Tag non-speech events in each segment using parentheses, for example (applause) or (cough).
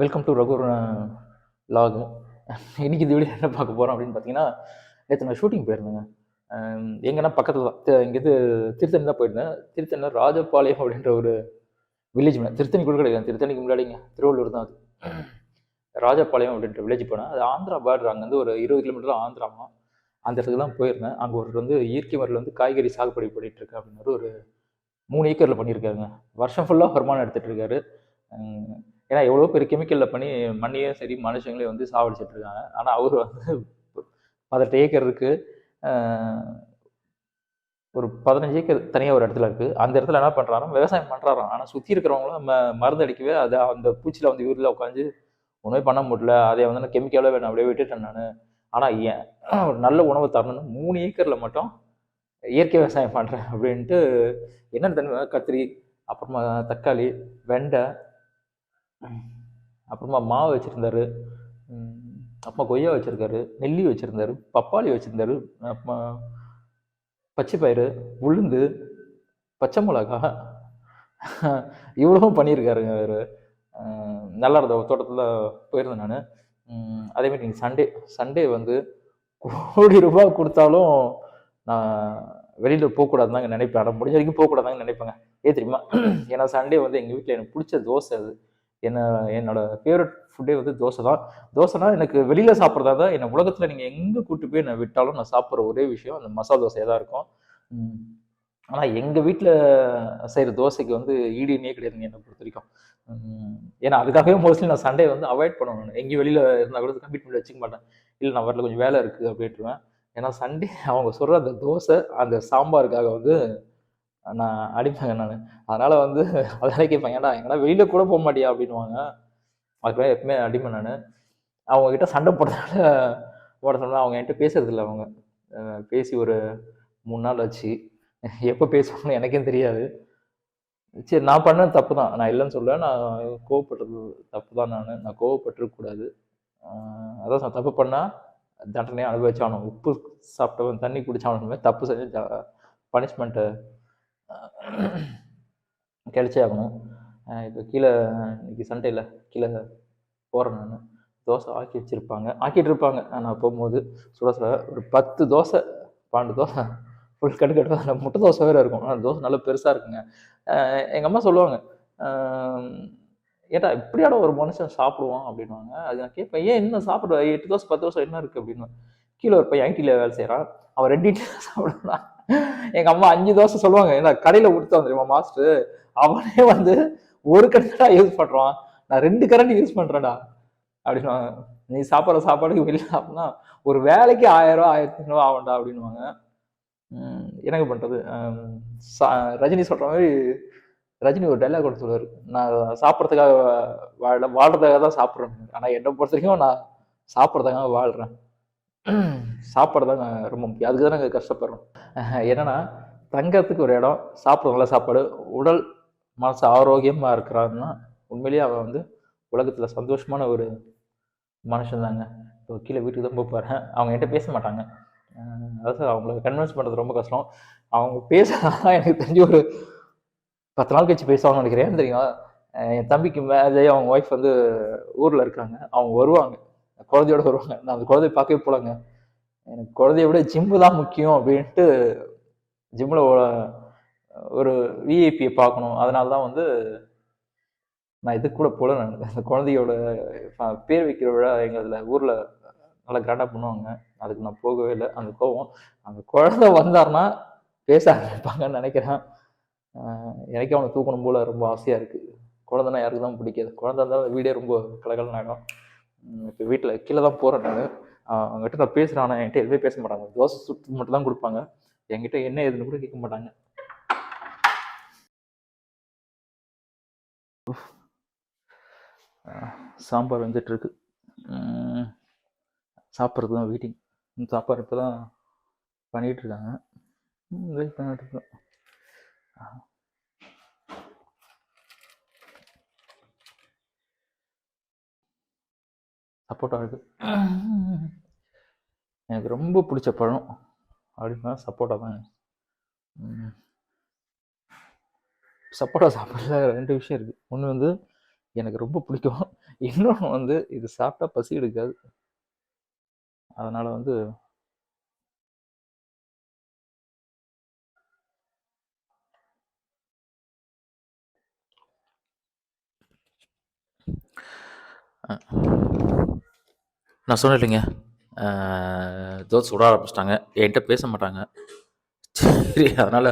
Welcome to ரகுர் log இன்னைக்கு இந்த video என்ன பார்க்க போகிறோம் அப்படின்னு பார்த்தீங்கன்னா நேற்று நான் ஷூட்டிங் போயிருந்தேங்க. எங்கன்னா பக்கத்தில் தான். இங்கேருந்து திருத்தணி தான் போயிருந்தேன். திருத்தணியில் ராஜபாளையம் அப்படின்ற ஒரு வில்லேஜ் திருத்தணி கூட கிடையாது. திருத்தணிக்கு முன்னாடிங்க. திருவள்ளூர் தான் அது. ராஜபாளையம் அப்படின்ற வில்லேஜ் போனேன். அது ஆந்திரா பார்டர் அங்கேருந்து ஒரு இருபது கிலோமீட்டர் ஆந்திராமா அந்த இடத்துக்கு தான் போயிருந்தேன். அங்கே ஒரு வந்து இயற்கை முறையில் வந்து காய்கறி சாகுபடி பண்ணிட்டு அப்படின்னு ஒரு மூணு ஏக்கரில் பண்ணியிருக்காருங்க. வருஷம் ஃபுல்லாக வருமானம் எடுத்துகிட்டு இருக்காரு. ஏன்னா எவ்வளோ பேர் கெமிக்கலில் பண்ணி மண்ணையும் சரி மனுஷங்களையும் வந்து சாவடிச்சிட்டு இருக்காங்க ஆனால் அவர் வந்து பதினெட்டு ஏக்கர் இருக்கு. ஒரு பதினஞ்சு ஏக்கர் தனியாக ஒரு இடத்துல இருக்குது அந்த இடத்துல என்ன பண்ணுறாராம் விவசாயம் பண்ணுறாராம் ஆனால் சுற்றி இருக்கிறவங்களும் ம மருந்து அடிக்கவே அதை அந்த பூச்சியில் வந்து ஊரில் உட்காந்து ஒன்றுமே பண்ண முடியல. அதை வந்து நான் கெமிக்கலாக வேணும் அப்படியே விட்டுட்டேன் நான். ஆனால் ஏன்? ஒரு நல்ல உணவு தரணும்னு மூணு ஏக்கரில் மட்டும் இயற்கை விவசாயம் பண்ணுறேன் அப்படின்ட்டு என்னென்ன தண்ணி கத்திரி அப்புறமா தக்காளி வெண்டை அப்புறமா மாவு வச்சுருந்தாரு. அப்புறமா கொய்யா வச்சுருக்காரு நெல்லி வச்சுருந்தாரு பப்பாளி வச்சுருந்தாரு அப்புறமா பச்சை பயிறு உளுந்து பச்சை மிளகா. இவ்வளவும் பண்ணியிருக்காருங்க அவர் நல்லா இருந்த தோட்டத்தில் போயிருந்தேன் நான். அதேமாதிரி நீங்கள் சண்டே சண்டே வந்து கோடி ரூபாய் கொடுத்தாலும் நான் வெளியில் போகக்கூடாதுன்னு தாங்க நினைப்பேன் முடிஞ்ச வரைக்கும் போகக்கூடாதுதாங்க நினைப்பேங்க. ஏன் தெரியுமா? ஏன்னா சண்டே வந்து எங்கள் வீட்டில் எனக்கு பிடிச்ச தோசை அது. என்ன என்னோட ஃபேவரட் ஃபுட்டே வந்து தோசை தான். தோசைனா எனக்கு வெளியில் சாப்பிட்றதா தான் என்ன உலகத்தில் நீங்கள் எங்கே கூட்டு போய் நான் விட்டாலும் நான் சாப்பிட்ற ஒரே விஷயம் அந்த மசாலா தோசையாக தான் இருக்கும். ஆனால் எங்கள் வீட்டில் செய்கிற தோசைக்கு வந்து ஈடுனே கிடையாதுங்க என்னை பொறுத்த வரைக்கும். ஏன்னா அதுக்காகவே மோஸ்ட்லி நான் சண்டே வந்து அவாய்ட் பண்ணுவேன் எங்கேயும் வெளியில் இருந்தால் கூட கமிட்மெண்ட் வச்சுக்க மாட்டேன். இல்லை நான் வரல கொஞ்சம் வேலை இருக்குது அப்படின்ட்டுருவேன். ஏன்னா சண்டே அவங்க சொல்கிற அந்த தோசை அந்த சாம்பாருக்காக வந்து நான் அடிப்பேங்க நான். அதனால் வந்து அதனால கேட்பேன் ஏன்டா எங்கன்னா வெளியில் கூட போக மாட்டியா அப்படின்னுவாங்க. அதுக்காக எப்பவுமே அடிப்பேன் நான். அவங்கக்கிட்ட சண்டை போடுறதுனால போட சொன்னால் அவங்க என்கிட்ட பேசுறதில்ல அவங்க. பேசி ஒரு மூணு நாள் ஆச்சு. எப்போ பேசுவாங்கன்னு எனக்கே தெரியாது. சரி நான் பண்ண தப்பு தான் நான் இல்லைன்னு சொல்ல நான் கோவப்பட்டது தப்பு தான் நான் நான் கோவப்பட்டிருக்கக்கூடாது அதான் தப்பு பண்ணால் தண்டனையை அனுபவிச்சாகணும் உப்பு சாப்பிட்டவன் தண்ணி குடிச்சானுமே தப்பு செஞ்சு பனிஷ்மெண்ட்டை (clears throat) கிடைச்சே ஆகணும். இப்போ கீழே இன்னைக்கு சண்டையில் கீழே போகிறேன் நான். தோசை ஆக்கி வச்சுருப்பாங்க. ஆக்கிட்டு இருப்பாங்க. நான் போகும்போது சுட சுட ஒரு பத்து தோசை பன்னெண்டு தோசை ஃபுல் கட்டு கட்டு அதில் முட்டை தோசை வேறு இருக்கும். அந்த தோசை நல்லா பெருசாக இருக்குங்க. எங்கள் அம்மா சொல்லுவாங்க ஏட்டா இப்படியாட ஒரு மனுஷன் சாப்பிடுவான்? அப்படின்வாங்க அது நான் கேட்பேன் ஏன் இன்னும் சாப்பிடுவா எட்டு தோசை பத்து தோசை என்ன இருக்குது அப்படின்னு கீழே ஒரு பையன் ஐடியில் வேலை செய்கிறான் அவன் ரெண்டு இட்லி சாப்பிடுவான். எங்கள் அம்மா அஞ்சு தோசை சொல்லுவாங்க ஏன்னா கடையில் கொடுத்தோம் தெரியுமா மாஸ்டர் அவனே வந்து ஒரு கரண்டா யூஸ் பண்ணுறான் நான் ரெண்டு கரண்ட் யூஸ் பண்ணுறேன்டா அப்படின்னு நீ சாப்பிட்ற சாப்பாடுக்கு வெளியே அப்படின்னா ஒரு வேலைக்கு ஆயிரம் ரூபா ஆயிரத்தி ஐநூறுவா ஆகும்டா அப்படின்னுவாங்க. எனக்கு என்னங்க பண்ணுறது ரஜினி சொல்கிற மாதிரி ரஜினி ஒரு டைலாக் கூட சொல்லுவார். நான் சாப்பிட்றதுக்காக வாழ வாழ்றதுக்காக தான் சாப்பிட்றேன். ஆனால் என்னை பொறுத்த வரைக்கும் நான் சாப்பிட்றதுக்காக வாழ்கிறேன் சாப்பாடு தாங்க ரொம்ப முக்கியம். அதுக்கு தான் நாங்கள் கஷ்டப்படுறோம். என்னென்னா (laughs) என்னன்னா ஒரு இடம் சாப்பிட்ற நல்ல சாப்பாடு உடல் மனசு ஆரோக்கியமாக இருக்கிறான்னா உண்மையிலேயே அவன் வந்து உலகத்தில் சந்தோஷமான ஒரு மனுஷன் தாங்க. இப்போ கீழே வீட்டுக்கு தான் போக போகிறேன் அவங்க என்கிட்ட பேச மாட்டாங்க. அஹ் அதான் சார் அவங்கள கன்வின்ஸ் பண்ணுறது ரொம்ப கஷ்டம். அவங்க பேசுனா எனக்கு தெரிஞ்சு ஒரு பத்து நாள் கழிச்சு பேசுவாங்கன்னு நினைக்கிறேன். தெரியுமா? என் தம்பிக்கு மேலே அவங்க ஒய்ஃப் வந்து ஊரில் இருக்காங்க. அவங்க வருவாங்க. குழந்தையோட வருவாங்க. நான் அந்த குழந்தைய பார்க்கவே போலாங்க எனக்கு குழந்தைய விட ஜிம்மு தான் முக்கியம் அப்படின்ட்டு ஜிம்மில் ஒரு விஐபியை பார்க்கணும். அதனால தான் வந்து நான் இதுக்கு கூட போல நான். அந்த குழந்தையோட பேர் வைக்கிற விழா எங்கள் ஊரில் நல்லா கிராண்டாக பண்ணுவாங்க. அதுக்கு நான் போகவே இல்லை. அந்த கோவம். அந்த குழந்தை வந்தாருன்னா பேச ஆரம்பிப்பாங்கன்னு நினைக்கிறேன். எனக்கே அவனை தூக்கணும் போல ரொம்ப ஆசையாக இருக்குது குழந்தைனா யாருக்கு தான் பிடிக்காது. குழந்தை இருந்தாலும் வீடே ரொம்ப கலகலன்னு இப்போ வீட்டில் கீழே தான் போகிறேன் நான் அவங்ககிட்ட நான் பேசுகிறேன் ஆனால் என்கிட்ட எதுவுமே பேச மாட்டாங்க. தோசை சுட்டு மட்டும் தான் கொடுப்பாங்க. என்கிட்ட என்ன ஏதுன்னு கூட கேட்க மாட்டாங்க. சாம்பார் வந்துட்டுருக்கு. சாப்பிட்றது தான் வெயிட்டிங் சாப்பாடு இப்போ தான் பண்ணிகிட்ருக்காங்க வெயிட் பண்ணிட்டு சப்போட்டா இருக்கு (clears throat) எனக்கு ரொம்ப பிடிச்ச பழம் அப்படின்னா சப்போட்டா தான். சப்போட்டா சாப்பிட்றதுல ரெண்டு விஷயம் இருக்குது ஒன்று வந்து எனக்கு ரொம்ப பிடிக்கும். (laughs) இன்னொன்று வந்து இது சாப்பிட்டா பசி எடுக்காது. அதனால வந்து நான் சொன்னேன் இல்லைங்க. தோசை சுட ஆரம்பிச்சிட்டாங்க. என்கிட்ட பேச மாட்டாங்க. சரி அதனால்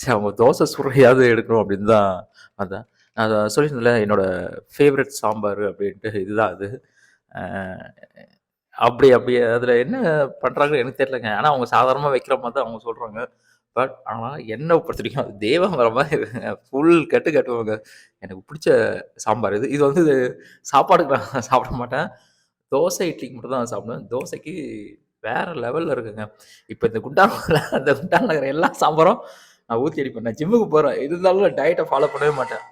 சரி அவங்க தோசை சுடுறையாவது எடுக்கணும் அப்படின்னு தான் அதான் நான் அதை சொல்லியிருந்தேன்ல என்னோட ஃபேவரட் சாம்பார் அப்படின்ட்டு இதுதான் அது. அப்படி அப்படி அதில் என்ன பண்ணுறாங்கன்னு எனக்கு தெரியலங்க. ஆனால் அவங்க சாதாரணமாக வைக்கிற மாதிரி தான் அவங்க சொல்கிறாங்க பட் ஆனால் என்ன பொறுத்த வரைக்கும் அது தெய்வம் வர மாதிரி ஃபுல் கட்டு கட்டுவாங்க. எனக்கு பிடிச்ச சாம்பார் இது. இது வந்து சாப்பாடுக்கு நான் சாப்பிட மாட்டேன். தோசை இட்லிக்கு மட்டும் தான் சாப்பிடுவேன் தோசைக்கு வேற லெவலில் இருக்குங்க. இப்போ இந்த குண்டானில் அந்த குண்டானில் இருக்கிற எல்லா சாம்பாரும் நான் ஊற்றி அடிப்பேன் நான் ஜிம்முக்கு போகிறேன் இருந்தாலும் டயட்டை ஃபாலோ பண்ணவே மாட்டேன்.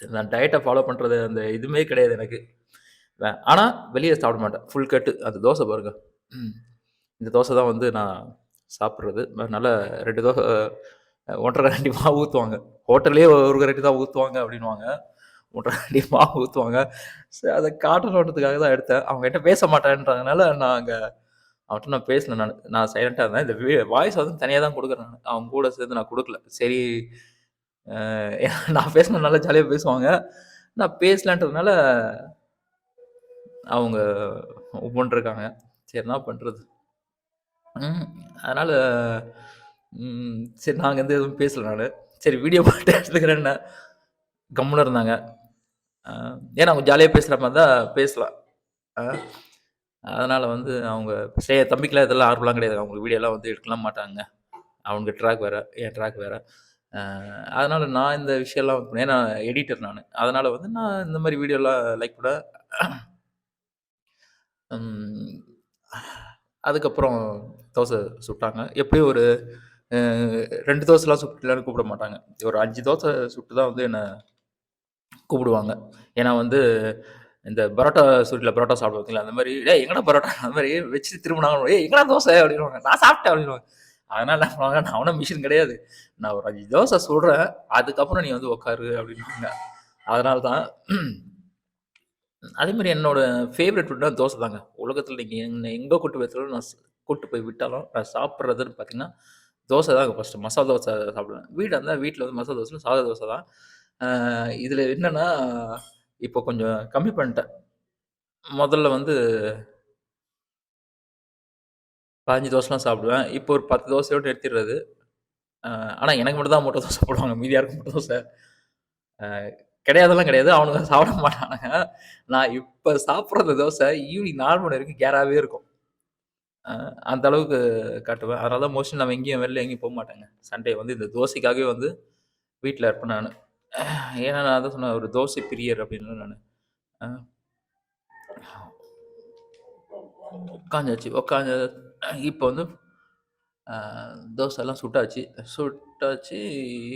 சரி நான் டயட்டை ஃபாலோ பண்ணுறது அந்த இதுவுமே கிடையாது எனக்கு. ஆனால் வெளியே சாப்பிட மாட்டேன். ஃபுல் கட்டு. அந்த தோசை பாருங்க. இந்த தோசை தான் வந்து நான் சாப்பிட்றது. நல்லா ரெண்டு தோசை ஒன்றரை கரண்டி மாவு ஊற்றுவாங்க ஹோட்டல்லே ஒரு கரண்டி தான் ஊற்றுவாங்க அப்படின்வாங்க மூட்டை மாவு ஊற்றுவாங்க சரி அதை காட்டணுன்றதுக்காக தான் எடுத்தேன். அவங்க கிட்ட பேச மாட்டேன்றதுனால நான் அங்கே அவன்கிட்ட நான் பேசல நான் நான் சைலண்டாக இருந்தேன். இந்த வாய்ஸ் வந்து தனியாக தான் கொடுக்குறேன் நான். அவங்க கூட சேர்ந்து நான் கொடுக்கல. சரி (laughs) நான் பேசினதுனால நல்லா ஜாலியாக பேசுவாங்க. நான் பேசலன்றதுனால அவங்க ஒவ்வொன்றிருக்காங்க. சரி என்ன பண்ணுறது அதனால் சரி நாங்கள் வந்து எதுவும் பேசல நான். சரி வீடியோ பாட்டு எடுத்துக்கிறேன்னு கம்முன்னு இருந்தாங்க. ஏன்னா அவங்க ஜாலியாக பேசுகிற மாதிரி தான் பேசலாம். அதனால் வந்து அவங்க சே தம்பிக்கெலாம் இதெல்லாம் ஆர்வம்லாம் கிடையாது. அவங்க வீடியோலாம் வந்து எடுக்கலாம் மாட்டாங்க. அவங்க ட்ராக் வேறு என் ட்ராக் வேறு. அதனால் நான் இந்த விஷயம்லாம் வந்து ஏன்னா எடிட்டர் நான். அதனால் வந்து நான் இந்த மாதிரி வீடியோலாம் லைக் கூட அதுக்கப்புறம் தோசை சுட்டாங்க. எப்படியும் ஒரு ரெண்டு தோசைலாம் சுட்டுலான்னு கூப்பிட மாட்டாங்க. ஒரு அஞ்சு தோசை சுட்டு தான் வந்து என்னை கூப்பிடுவாங்க. ஏன்னா வந்து இந்த பரோட்டா சுட்டில் பரோட்டா சாப்பிடுவாங்களா அந்த மாதிரி ஏ எங்கடா பரோட்டா? அந்த மாதிரி வச்சு திரும்பினாங்க ஏ எங்கடா தோசை? அப்படின்வாங்க நான் சாப்பிட்டேன் அப்படின்வாங்க அதனால என்ன பண்ணுவாங்க நான் அவனும் மிஷின் கிடையாது. நான் ஒரு அஞ்சு தோசை சொல்கிறேன் அதுக்கப்புறம் நீ வந்து உட்காரு அப்படின்வாங்க அதனால தான் அதே மாதிரி என்னோட ஃபேவரட் ஃபுட்னா தோசை தாங்க. உலகத்தில் நீங்கள் என்ன எங்கே கூட்டு போய் நான் கூட்டு போய் விட்டாலும் நான் சாப்பிட்றதுன்னு பார்த்தீங்கன்னா தோசை தாங்க ஃபஸ்ட்டு மசாலா தோசை சாப்பிடுவேன். வீடு இருந்தால் வீட்டில் வந்து மசாலா தோசை சாதா தோசை தான். இதில் என்னென்னா இப்போ கொஞ்சம் கம்மி பண்ணிட்டேன். முதல்ல வந்து பாஞ்சு தோசைலாம் சாப்பிடுவேன். இப்போ ஒரு பத்து தோசையோடு நிறுத்திடுறது. ஆனால் எனக்கு மட்டும் தான் முட்டை தோசை போடுவாங்க. மீதி யாருக்கும் முட்டை தோசை. கிடையாதெல்லாம் கிடையாது. அவனுங்க சாப்பிட மாட்டானுங்க. நான் இப்போ சாப்பிட்ற தோசை ஈவினிங் நாலு மணி வரைக்கும் கேராகவே இருக்கும். அந்த அளவுக்கு காட்டுவேன். அதனால தான் மோஸ்ட்லி நம்ம எங்கேயும் வெளில எங்கேயும் போக மாட்டேங்க. சண்டே வந்து இந்த தோசைக்காகவே வந்து வீட்டில் இருப்பேன் நான். ஏன்னா நான் தான் சொன்னேன் ஒரு தோசை பிரியர் அப்படின்னு நான் உட்காந்தாச்சு உட்காந்து இப்போ வந்து தோசைலாம் சுட்டாச்சு. சுட்டாச்சு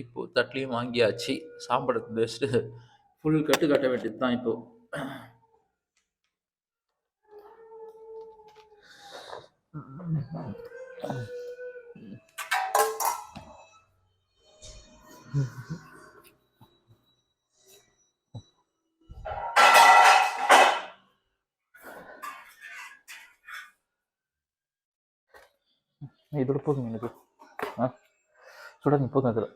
இப்போ தட்லையும் வாங்கியாச்சு. சாப்பிட்றது பெஸ்ட்டு ஃபுல் கட்டு கட்ட வேண்டியது தான் இப்போ. இதோட போதும் எனக்கு. ஆ? சுடாங்க போதும் அதில்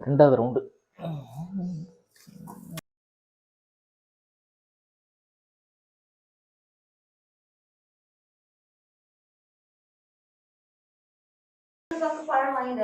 ரெண்டாவது ரவுண்டு பழம் வாங்கி